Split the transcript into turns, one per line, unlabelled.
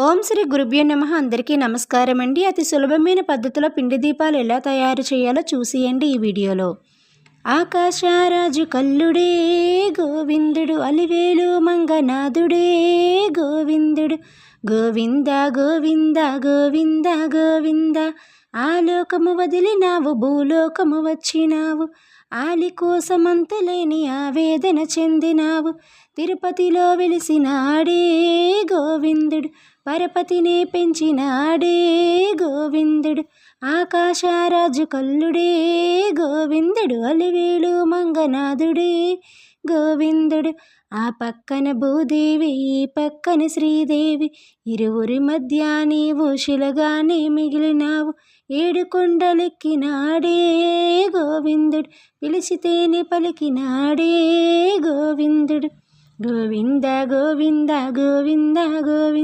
ఓం శ్రీ గురుభ్యో నమ. అందరికీ నమస్కారం అండి. అతి సులభమైన పద్ధతిలో పిండి దీపాలు ఎలా తయారు చేయాలో చూసియండి ఈ వీడియోలో. ఆకాశారాజు కల్లుడే గోవిందుడు అలివేలు మంగనాథుడే గోవిందుడు. గోవింద గోవింద గోవింద గోవింద ఆలోకము వదిలినావు భూలోకము వచ్చినావు. ఆలి కోసమంతలేని ఆవేదన చెందినావు. తిరుపతిలో వెలిసినాడే గోవిందుడు పరపతినే పెంచినాడే గోవిందుడు. ఆకాశరాజు కల్లుడే గోవిందుడు అలివేలు మంగనాథుడే గోవిందుడు. ఆ పక్కన భూదేవి ఈ పక్కన శ్రీదేవి. ఇరువురి మధ్య నీవు శిలగానే మిగిలినావు. ఏడు కొండలెక్కినాడే గోవిందుడు. పిలిచితేనే పలికినాడే గోవిందుడు. గోవింద గోవింద గోవింద గోవింద.